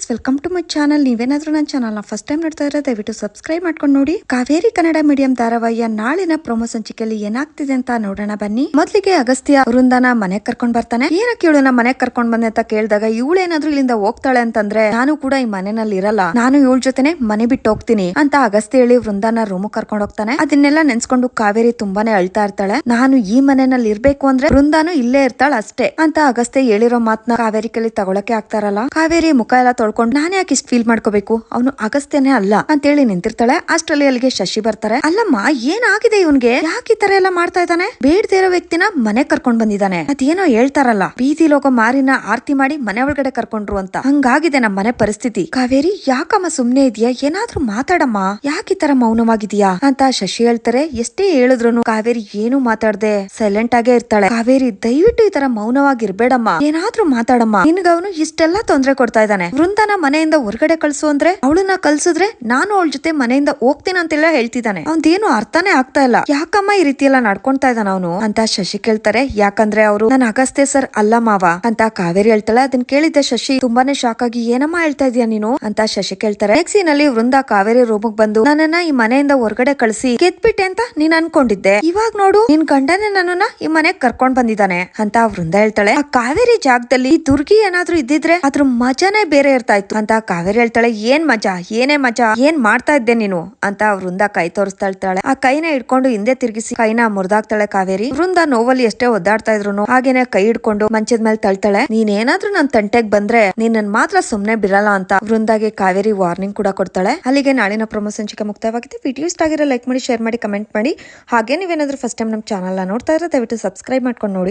Friends welcome to my channel ನೀವೇನಾದ್ರೂ ನನ್ನ channel first time ನೋಡ್ತಾ ಇದ್ರೆ ದಯವಿಟ್ಟು ಸಬ್ಸ್ಕ್ರೈಬ್ ಮಾಡ್ಕೊಂಡು ನೋಡಿ. ಕಾವೇರಿ ಕನ್ನಡ ಮೀಡಿಯಂ ಧಾರಾವಾಹಿಯ ನಾಳಿನ ಪ್ರೊಮೋ ಸಂಚಿಕೆಯಲ್ಲಿ ಏನಾಗ್ತಿದೆ ಅಂತ ನೋಡೋಣ ಬನ್ನಿ. ಮೊದಲಿಗೆ ಅಗಸ್ತ್ಯ ವೃಂದನ ಮನೆ ಕರ್ಕೊಂಡ್ ಬರ್ತಾನೆ. ಏನಕ್ಕೆ ಇವಳು ನಮ್ಮ ಮನೆಗ್ ಕರ್ಕೊಂಡ್ ಬಂದೆ ಅಂತ ಕೇಳಿದಾಗ ಇವಳೇನಾದ್ರೂ ಇಲ್ಲಿಂದ ಹೋಗ್ತಾಳೆ ಅಂತಂದ್ರೆ ನಾನು ಕೂಡ ಈ ಮನೆಯಲ್ಲಿ ಇರಲ್ಲ. ನಾನು ಇವಳ ಜೊತೆನೆ ಮನೆ ಬಿಟ್ಟು ಹೋಗ್ತೀನಿ ಅಂತ ಅಗಸ್ತ್ಯ ಹೇಳಿ ವೃಂದನ ರೂಮ್ ಕರ್ಕೊಂಡು ಹೋಗ್ತಾನೆ. ಅದನ್ನೆಲ್ಲ ನೆನ್ಸ್ಕೊಂಡು ಕಾವೇರಿ ತುಂಬಾನೇ ಅಳ್ತಾ ಇರ್ತಾಳೆ. ನಾನು ಈ ಮನೆಯಲ್ಲಿ ಇರ್ಬೇಕು ಅಂದ್ರೆ ವೃಂದಾನು ಇಲ್ಲೇ ಇರ್ತಾಳ ಅಷ್ಟೇ ಅಂತ ಅಗಸ್ತ್ಯ ಹೇಳಿರೋ ಮಾತ್ನ ಕಾವೇರಿ ಕಲಿ ತಗೊಳಕ್ಕೆ ಆಗ್ತಾರಲ್ಲ ಕಾವೇರಿ ಮುಖ ಎಲ್ಲ ತೊಳ್ಕೊಂಡು ನಾನು ಯಾಕೆ ಇಷ್ಟ ಫೀಲ್ ಮಾಡ್ಕೋಬೇಕು? ಅವನು ಅಗಸ್ತ್ಯನೇ ಅಲ್ಲ ಅಂತ ಹೇಳಿ ನಿಂತಿರ್ತಾಳೆ. ಅಷ್ಟರಲ್ಲಿ ಅಲ್ಲಿಗೆ ಶಶಿ ಬರ್ತಾರೆ. ಅಲ್ಲಮ್ಮ, ಏನಾಗಿದೆ ಇವನ್ಗೆ? ಯಾಕೆ ಈ ತರ ಎಲ್ಲ ಮಾಡ್ತಾ ಇದ್ದಾನೆ? ಬೇಡದೇ ಇರೋ ವ್ಯಕ್ತಿನ ಮನೆ ಕರ್ಕೊಂಡ್ ಬಂದಿದ್ದಾನೆ. ಅದೇನೋ ಹೇಳ್ತಾರಲ್ಲ, ಬೀದಿ ಲೋಕ ಮಾರಿನ ಆರ್ತಿ ಮಾಡಿ ಮನೆ ಒಳಗಡೆ ಕರ್ಕೊಂಡ್ರು ಅಂತ. ಹಂಗಾಗಿದೆ ನಮ್ಮ ಮನೆ ಪರಿಸ್ಥಿತಿ. ಕಾವೇರಿ, ಯಾಕಮ್ಮ ಸುಮ್ನೆ ಇದೆಯಾ? ಏನಾದ್ರೂ ಮಾತಾಡಮ್ಮ. ಯಾಕೆ ಈ ತರ ಮೌನವಾಗಿದ್ಯಾ? ಅಂತ ಶಶಿ ಹೇಳ್ತಾರೆ. ಎಷ್ಟೇ ಹೇಳಿದ್ರು ಕಾವೇರಿ ಏನು ಮಾತಾಡ್ದೆ ಸೈಲೆಂಟ್ ಆಗೇ ಇರ್ತಾಳೆ. ಕಾವೇರಿ, ದಯವಿಟ್ಟು ಈ ತರ ಮೌನವಾಗಿರ್ಬೇಡಮ್ಮ. ಏನಾದ್ರೂ ಮಾತಾಡಮ್ಮ. ನಿನ್ಗ ಅವನು ಇಷ್ಟೆಲ್ಲ ತೊಂದ್ರೆ ಕೊಡ್ತಾ ಇದ್ದಾನೆ. ವೃಂದನ ಮನೆಯಿಂದ ಹೊರಗಡೆ ಕಳ್ಸು ಅಂದ್ರೆ ಅವಳನ್ನ ಕಳ್ಸಿದ್ರೆ ನಾನು ಅವಳ ಜೊತೆ ಮನೆಯಿಂದ ಹೋಗ್ತೀನಿ ಅಂತೆಲ್ಲ ಹೇಳ್ತಿದ್ದಾನೆ. ಅವ್ನ್ದೇನು ಅರ್ಥನೇ ಆಗ್ತಾ ಇಲ್ಲ. ಯಾಕಮ್ಮ ಈ ರೀತಿ ಎಲ್ಲ ನಡ್ಕೊಂತಾ ಇದ್ದಾನ ಅವನು? ಅಂತ ಶಶಿ ಕೇಳ್ತಾರೆ. ಯಾಕಂದ್ರೆ ಅವರು, ನನ್ನ ಅಗಸ್ತೆ ಸರ್ ಅಲ್ಲ ಮಾವ ಅಂತ ಕಾವೇರಿ ಹೇಳ್ತಾಳೆ. ಅದನ್ನ ಕೇಳಿದ್ದ ಶಶಿ, ತುಂಬಾನೇ ಶಾಕ್ ಆಗಿ ಏನಮ್ಮ ಹೇಳ್ತಾ ಇದೀಯ ನೀನು? ಅಂತ ಶಶಿ ಕೇಳ್ತಾರೆ. ನಲ್ಲಿ ವೃಂದ ಕಾವೇರಿ ರೂಮಿಗೆ ಬಂದು, ನನ್ನನ್ನ ಈ ಮನೆಯಿಂದ ಹೊರಗಡೆ ಕಳಿಸಿ, ಗೆದ್ಬಿಟ್ಟೆ ಅಂತ ನೀನ್ ಅನ್ಕೊಂಡಿದ್ದೆ. ಇವಾಗ ನೋಡು, ನಿನ್ ಗಂಡನೇ ನನ್ನನ್ನ ಈ ಮನೆಗ್ ಕರ್ಕೊಂಡ್ ಬಂದಿದ್ದಾನೆ ಅಂತ ವೃಂದ ಹೇಳ್ತಾಳೆ. ಆ ಕಾವೇರಿ ಜಾಗದಲ್ಲಿ ದುರ್ಗಿ ಏನಾದ್ರೂ ಇದ್ದಿದ್ರೆ ಅದ್ರ ಮಜಾನೇ ಬೇರೆ ಇರ್ತಾ ಇತ್ತು ಅಂತ ಕಾವೇರಿ ಹೇಳ್ತಾಳೆ, ಏನ್ ಮಜಾ? ಏನೇ ಮಜಾ? ಏನ್ ಮಾಡ್ತಾ ಇದ್ದೆ ನೀನು? ಅಂತ ವೃಂದ ಕೈ ತೋರಿಸ್ತಾ ಇರ್ತಾಳೆ. ಆ ಕೈನ ಹಿಡ್ಕೊಂಡು ಹಿಂದೆ ತಿರುಗಿಸಿ ಕೈನ ಮುರಿದಾಕ್ತಾಳೆ ಕಾವೇರಿ. ವೃಂದ ನೋವಲ್ಲಿ ಎಷ್ಟೇ ಒದ್ದಾಡ್ತಾ ಇದ್ರು ಹಾಗೇನೆ ಕೈ ಹಿಡ್ಕೊಂಡು ಮಂಚದ ಮೇಲೆ ತಳ್ತಾಳೆ. ನೀನೇನಾದ್ರೂ ನನ್ ತಂಟೆಗ್ ಬಂದ್ರೆ ನೀನ್ ಮಾತ್ರ ಸುಮ್ನೆ ಬಿರಲ್ಲ ಅಂತ ವೃಂದಾಗೆ ಕಾವೇರಿ ವಾರ್ನಿಂಗ್ ಕೂಡ ಕೊಡ್ತಾಳೆ. ಅಲ್ಲಿಗೆ ನಾಳಿನ ಪ್ರಮೋ ಸಂಚಿಕೆ ಮುಕ್ತವಾಗಿದೆ. ವಿಡಿಯೋ ಇಷ್ಟ ಆಗಿರೋ ಲೈಕ್ ಮಾಡಿ, ಶೇರ್ ಮಾಡಿ, ಕಮೆಂಟ್ ಮಾಡಿ. ಹಾಗೆ ನೀವೇನಾದ್ರೂ ಫಸ್ಟ್ ಟೈಮ್ ನಮ್ಮ ಚಾನಲ್ ನೋಡ್ತಾ ಇದ್ರೆ ದಯವಿಟ್ಟು ಸಬ್ಸ್ಕ್ರೈಬ್ ಮಾಡ್ಕೊಂಡು ನೋಡಿ.